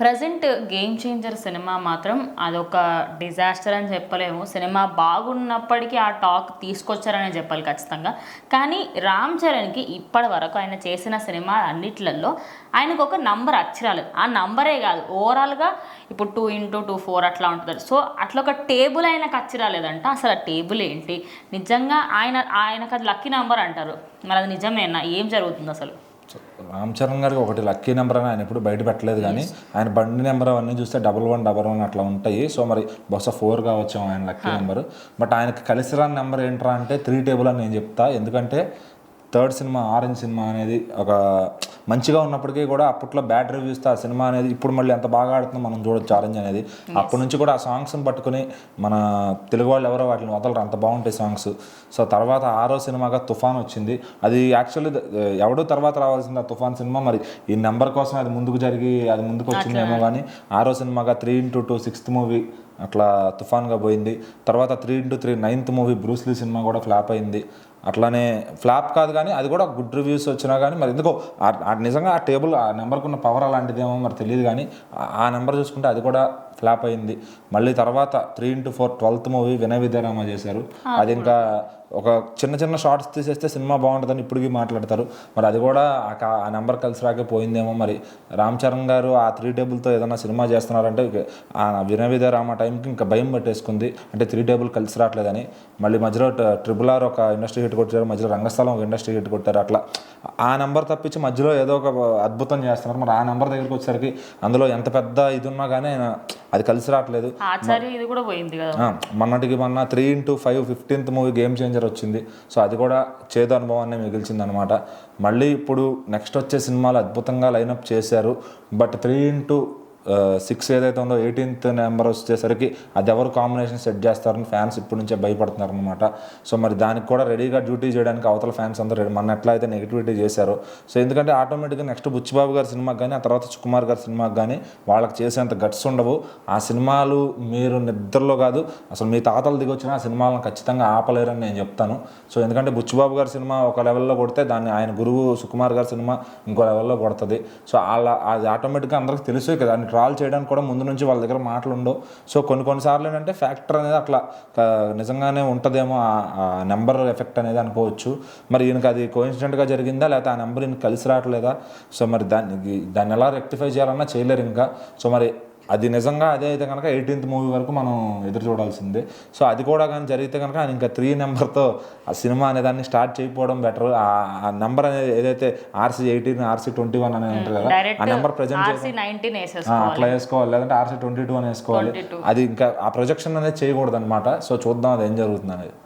Present game changer cinema మాత్రం అదొక disaster అని చెప్పలేము. సినిమా బాగున్నప్పటికీ ఆ టాక్ తీసుకొచ్చారనే చెప్పాలి ఖచ్చితంగా. కానీ రామ్ చరణ్కి ఇప్పటి వరకు ఆయన చేసిన సినిమా అన్నిట్లలో ఆయనకు ఒక నంబర్ అచ్చిరాలేదు. ఆ నంబరే కాదు ఓవరాల్గా ఇప్పుడు టూ ఇంటూ టూ ఫోర్ అట్లా ఉంటుంది. సో అట్లా ఒక టేబుల్ ఆయనకు అచ్చిరాలేదంట. అసలు ఆ టేబుల్ ఏంటి? నిజంగా ఆయన ఆయనకు అది లక్కీ నంబర్ అంటారు. మరి అది నిజమేనా? ఏం జరుగుతుంది అసలు? రామ్ చరణ్ గారికి ఒకటి లక్కీ నెంబర్ అని ఆయన ఎప్పుడు బయట పెట్టలేదు కానీ ఆయన బండి నెంబర్ అవన్నీ చూస్తే డబల్ వన్ డబల్ వన్ అట్లా ఉంటాయి. సో మరి బహుశా ఫోర్ కావచ్చు ఆయన లక్కీ నెంబర్ బట్ ఆయనకి కలిసి రాని నెంబర్ ఏంట్రా అంటే త్రీ టేబుల్ అని నేను చెప్తా. ఎందుకంటే థర్డ్ సినిమా ఆరెంజ్ సినిమా అనేది ఒక మంచిగా ఉన్నప్పటికీ కూడా అప్పట్లో బ్యాడ్ రివ్యూస్తో ఆ సినిమా అనేది ఇప్పుడు మళ్ళీ ఎంత బాగా ఆడుతుందో మనం చూడొచ్చు ఆరెంజ్ అనేది. అప్పటి నుంచి కూడా ఆ సాంగ్స్ని పట్టుకుని మన తెలుగు వాళ్ళు ఎవరో వాటిని వదలరు అంత బాగుంటాయి సాంగ్స్ సో తర్వాత ఆరో సినిమాగా తుఫాన్ వచ్చింది. అది యాక్చువల్లీ ఎవడో తర్వాత రావాల్సింది ఆ తుఫాన్ సినిమా మరి. ఈ నెంబర్ కోసం అది ముందుకు జరిగి అది ముందుకు వచ్చిందేమో కానీ ఆరో సినిమాగా three into two sixth movie అట్లా తుఫాన్గా పోయింది. తర్వాత three into three ninth movie Bruce Lee cinema కూడా ఫ్లాప్ అయింది. అట్లానే ఫ్లాప్ కాదు కానీ అది కూడా గుడ్ రివ్యూస్ వచ్చినా కానీ మరి ఎందుకో నిజంగా ఆ టేబుల్ ఆ నెంబర్కి ఉన్న పవర్ అలాంటిదేమో మరి తెలియదు కానీ ఆ నెంబర్ చూసుకుంటే అది కూడా ఫ్లాప్ అయింది. మళ్ళీ తర్వాత three into four twelfth movie వినయ విద్యారామ చేశారు. అది ఇంకా ఒక చిన్న చిన్న షార్ట్స్ తీసేస్తే సినిమా బాగుంటుందని ఇప్పటికీ మాట్లాడతారు. మరి అది కూడా ఆ నెంబర్ కలిసి రాకే పోయిందేమో మరి. రామ్ చరణ్ గారు ఆ త్రీ టేబుల్తో ఏదైనా సినిమా చేస్తున్నారంటే ఆ వినయ విద్యారామ టైంకి ఇంకా భయం పట్టేసుకుంది. అంటే త్రీ టేబుల్ కలిసి రావట్లేదని. మళ్ళీ మధ్యలో ట్రిపుల్ ఆర్ ఒక ఇండస్ట్రీ హిట్ కొట్టారు. మధ్యలో రంగస్థలం ఒక ఇండస్ట్రీ హిట్ కొట్టారు. అట్లా. ఆ నెంబర్ తప్పించి మధ్యలో ఏదో ఒక అద్భుతం చేస్తున్నారు. మరి ఆ నెంబర్ దగ్గరికి వచ్చేసరికి అందులో ఎంత పెద్ద ఇది ఉన్నా కానీ ఆయన అది కలిసి రావట్లేదు. ఆచార్య ఇది కూడా పోయింది కదా. మొన్నటికి మొన్న three into five fifteenth movie game changer వచ్చింది. సో అది కూడా చేదు అనుభవాన్ని మిగిల్చింది అనమాట మళ్ళీ ఇప్పుడు నెక్స్ట్ వచ్చే సినిమాలు అద్భుతంగా లైనప్ చేశారు. బట్ త్రీ ఇంటూ సిక్స్ ఏదైతే ఉందో ఎయిటీన్త్ నెంబర్ వచ్చేసరికి అది ఎవరు కాంబినేషన్ సెట్ చేస్తారని ఫ్యాన్స్ ఇప్పటి నుంచే భయపడుతున్నారు అనమాట సో మరి దానికి కూడా రెడీగా డ్యూటీ చేయడానికి అవతల ఫ్యాన్స్ అందరూ రెడీ మన ఎట్లా అయితే నెగిటివిటీ చేశారో. సో ఎందుకంటే ఆటోమేటిక్గా నెక్స్ట్ బుచ్చిబాబు గారి సినిమాకి కానీ ఆ తర్వాత సుకుమార్ గారి సినిమాకి కానీ వాళ్ళకి చేసేంత గట్స్ ఉండవు. ఆ సినిమాలు మీరు నిద్రలో కాదు అసలు మీ తాతలు దిగొచ్చిన ఆ సినిమాలను ఖచ్చితంగా ఆపలేరని నేను చెప్తాను. సో ఎందుకంటే బుచ్చిబాబు గారి సినిమా ఒక లెవెల్లో కొడితే దాన్ని ఆయన గురువు సుకుమార్ గారి సినిమా ఇంకో లెవెల్లో కొడుతుంది. సో అలా అది ఆటోమేటిక్గా అందరికి తెలుసు దాన్ని ట్రావెల్ చేయడానికి కూడా ముందు నుంచి వాళ్ళ దగ్గర మాటలు ఉండవు. సో కొన్ని కొన్నిసార్లు ఏంటంటే ఫ్యాక్టర్ అనేది అట్లా నిజంగానే ఉంటుందేమో ఆ నెంబర్ ఎఫెక్ట్ అనేది అనుకోవచ్చు. మరి ఈయనకి అది కోయిన్సిడెంట్గా జరిగిందా? లేకపోతే ఆ నెంబర్ ఈయన కలిసి రావట్లేదా? సో మరి దాన్ని దాన్ని ఎలా రెక్టిఫై చేయాలన్నా చేయలేరు ఇంకా. సో మరి అది నిజంగా అదే అయితే కనుక ఎయిటీన్త్ మూవీ వరకు మనం ఎదురు చూడాల్సిందే. సో అది కూడా కానీ జరిగితే కనుక ఆయన ఇంకా త్రీ నెంబర్తో ఆ సినిమా అనే దాన్ని స్టార్ట్ చేయకపోవడం బెటర్ ఆ నెంబర్ అనేది ఏదైతే RC eighteen RC twenty one అనేది ఉంటుంది కదా ఆ డైరెక్ట్ నెంబర్ ప్రజెంట్ ఆ, అట్లా వేసుకోవాలి. లేదంటే ఆర్సీ ట్వంటీ టూ అని వేసుకోవాలి. 22. అది ఇంకా ఆ ప్రొజెక్షన్ అనేది చేయకూడదు అనమాట సో చూద్దాం అది ఏం జరుగుతుంది అనేది